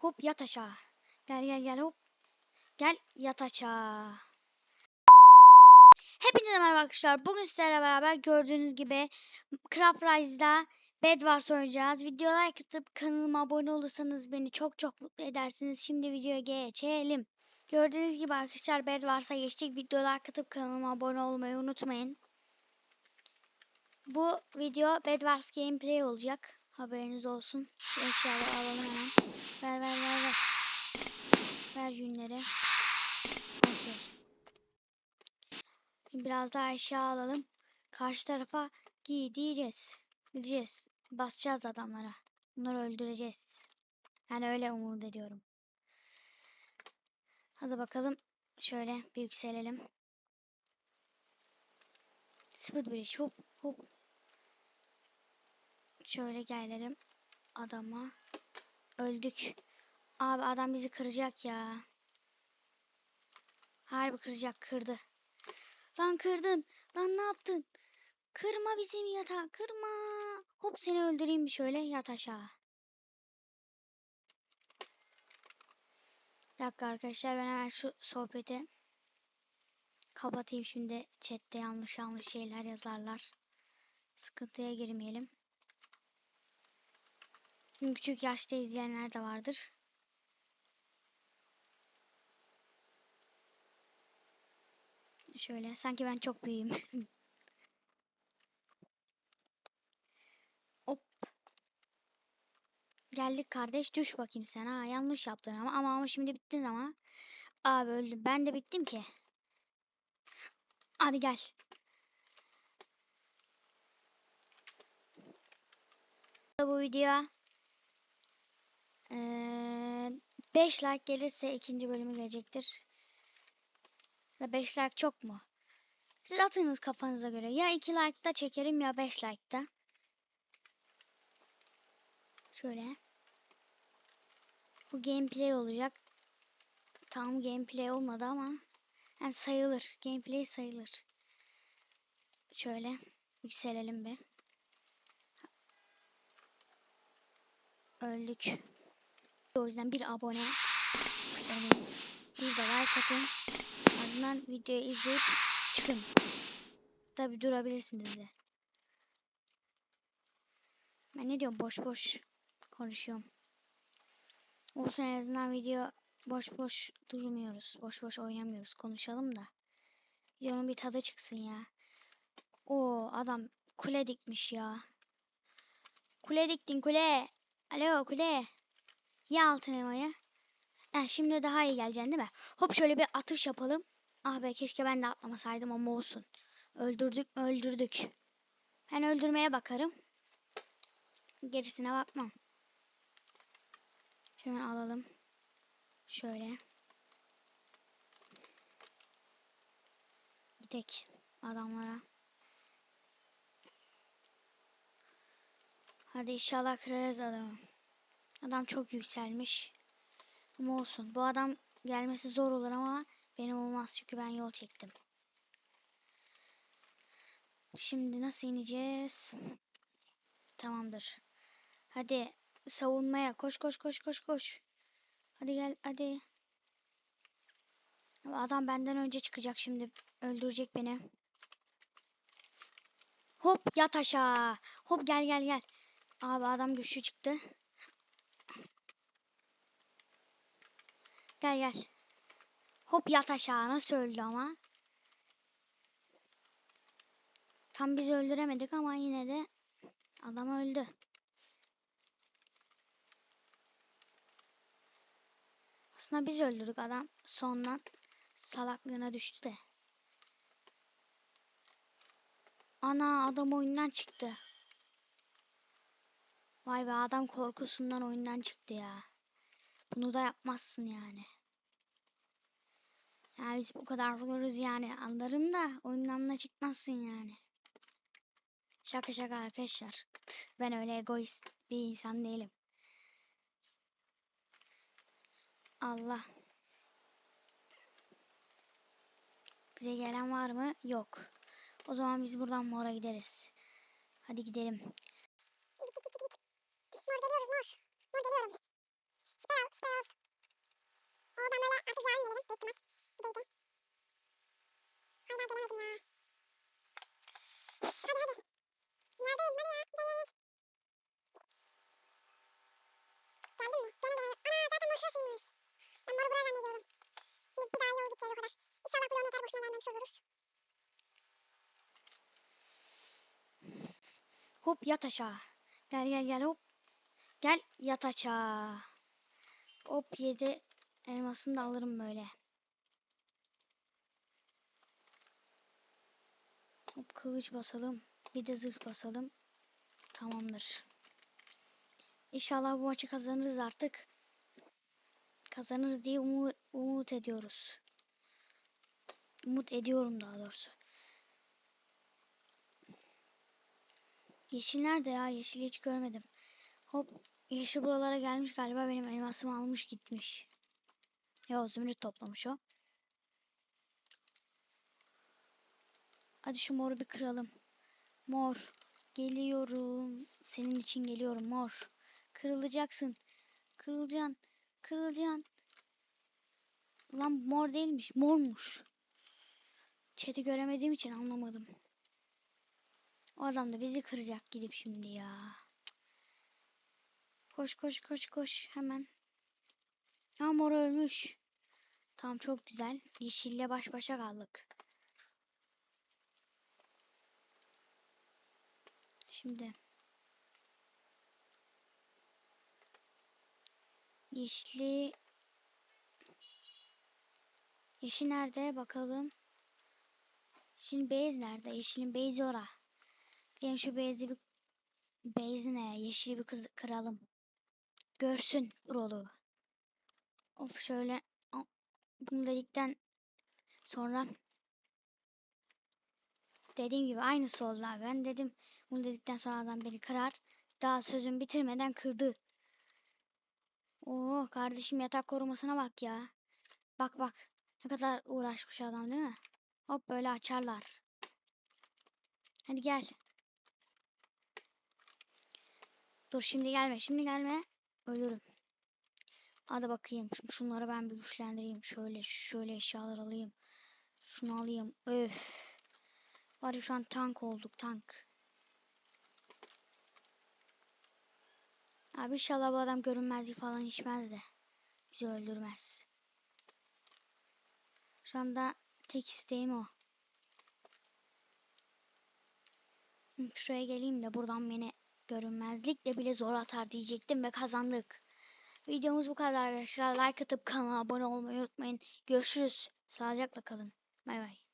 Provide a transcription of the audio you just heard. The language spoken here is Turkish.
Hop yat aşağı. Gel gel gel hop. Gel yat aşağı. Hepinize merhaba arkadaşlar. Bugün sizlerle beraber gördüğünüz gibi Crab Rise'da Bed Wars oynayacağız. Videoya like atıp kanalıma abone olursanız beni çok çok mutlu edersiniz. Şimdi videoya geçelim. Gördüğünüz gibi arkadaşlar Bed Wars'a geçtik. Videoya like atıp kanalıma abone olmayı unutmayın. Bu video Bed Wars gameplay olacak. Haberiniz olsun. Eşyaları alalım hemen. Ver ver ver ver. Ver yünleri. Biraz daha eşya alalım. Karşı tarafa gideceğiz. Gideceğiz. Basacağız adamlara. Bunları öldüreceğiz. Yani öyle umut ediyorum. Hadi bakalım. Şöyle bir yükselelim. Speed bridge. Hop hop. Şöyle gelelim. Adama. Öldük. Abi adam bizi kıracak ya. Harbi kıracak. Kırdı. Lan kırdın. Lan ne yaptın? Kırma bizim yatağı. Kırma. Hop seni öldüreyim bir şöyle. Yat aşağı. Bir dakika arkadaşlar ben hemen şu sohbeti kapatayım şimdi chatte yanlış yanlış şeyler yazarlar. Sıkıntıya girmeyelim. Çünkü Küçük yaşta izleyenler de vardır. Şöyle sanki ben çok büyüğüm. Hop. Geldik kardeş düş bakayım sen ha yanlış yaptın ama ama ama şimdi bittin ama. Abi öldüm ben de bittim ki. Hadi gel. Bu 5 like gelirse ikinci bölümü gelecektir. 5 like çok mu? Siz atınız kafanıza göre. Ya 2 like'da çekerim ya 5 like'da. Şöyle. Bu gameplay olacak. Tam gameplay olmadı ama yani sayılır. Gameplay sayılır. Şöyle yükselelim bir. Öldük. O yüzden bir abone olun. Bir de like atın. Ardından videoyu izleyip çıkın. Tabi durabilirsiniz de. Ben ne diyorum boş boş konuşuyorum. Olsun en azından video boş boş durmuyoruz. Boş boş oynamıyoruz. Konuşalım da. Videonun bir tadı çıksın ya. O adam kule dikmiş ya. Kule diktin kule. Alo kule. Ya altın elmayı. Heh, şimdi daha iyi geleceksin değil mi? Hop şöyle bir atış yapalım. Ah be keşke ben de atlamasaydım ama olsun. Öldürdük öldürdük. Ben öldürmeye bakarım. Gerisine bakmam. Şöyle alalım. Şöyle. Gidek adamlara. Hadi inşallah kırarız adamı. Adam çok yükselmiş. Ama olsun. Bu adam gelmesi zor olur ama benim olmaz çünkü ben yol çektim. Şimdi nasıl ineceğiz? Tamamdır. Hadi savunmaya koş koş koş koş koş. Hadi gel hadi. Adam benden önce çıkacak şimdi. Öldürecek beni. Hop yat aşağı. Hop gel gel gel. Abi adam güçlü çıktı. Gel gel. Hop yat aşağı. Nasıl öldü ama? Tam bizi öldüremedik ama yine de adam öldü. Aslında biz öldürdük adam. Sondan salaklığına düştü de. Ana adam oyundan çıktı. Vay be adam korkusundan oyundan çıktı ya. Bunu da yapmazsın yani. Ya biz bu kadar vururuz yani anlarım da oyundan da çıkmazsın yani. Şaka şaka arkadaşlar. Ben öyle egoist bir insan değilim. Allah. Bize gelen var mı? Yok. O zaman biz buradan mora gideriz. Hadi gidelim. Mor geliyoruz mor. Mor geliyorum. Süper al süper al. Gene gelemedim. Ana zaten bu şurasıymış. Ben moru buraya zannediyordum. Şimdi bir daha yol gideceğiz o kadar. Yeter boşuna gelmemiş oluruz. Hop yat aşağı. Gel gel gel hop. Gel yat aşağı. Hop yedi elmasını da alırım böyle. Hop kılıç basalım. Bir de zırh basalım. Tamamdır. İnşallah bu maçı kazanırız artık. Kazanırız diye umut ediyoruz. Umut ediyorum daha doğrusu. Yeşil nerede ya? Yeşili hiç görmedim. Hop. Yeşil buralara gelmiş galiba benim elmasımı almış gitmiş. Ya zümrüt toplamış o. Hadi şu moru bir kıralım. Mor. Geliyorum. Senin için geliyorum mor. Kırılacaksın. Kırılacaksın. Kırılacaksın. Lan mor değilmiş. Mormuş. Chat'i göremediğim için anlamadım. O adam da bizi kıracak gidip şimdi ya. Koş koş koş koş hemen. Ha mor ölmüş. Tamam çok güzel. Yeşille baş başa kaldık. Şimdi. Yeşili. Yeşil nerede bakalım. Yeşilin base nerede? Yeşilin base'i ora. Gelin şu base'i bir Beyzi ne? Yeşili bir kız kıralım. Görsün rolu. Of şöyle bunu dedikten sonra dediğim gibi aynısı oldu abi. Ben dedim bunu dedikten sonra adam beni kırar. Daha sözüm bitirmeden kırdı. Oo kardeşim yatak korumasına bak ya. Bak bak. Ne kadar uğraşmış adam değil mi? Hop böyle açarlar. Hadi gel. Dur şimdi gelme. Şimdi gelme. Ölürüm. Hadi bakayım. Şimdi şunları ben bir güçlendireyim. Şöyle şöyle eşyalar alayım. Şunu alayım. Öf. Var ya şu an tank olduk tank. Abi inşallah bu adam görünmezlik falan içmez de. Bizi öldürmez. Şu anda tek isteğim o. Şuraya geleyim de buradan beni görünmezlikle bile zor atar diyecektim ve kazandık. Videomuz bu kadar arkadaşlar. Like atıp kanala abone olmayı unutmayın. Görüşürüz. Sağlıcakla kalın. Bay bay.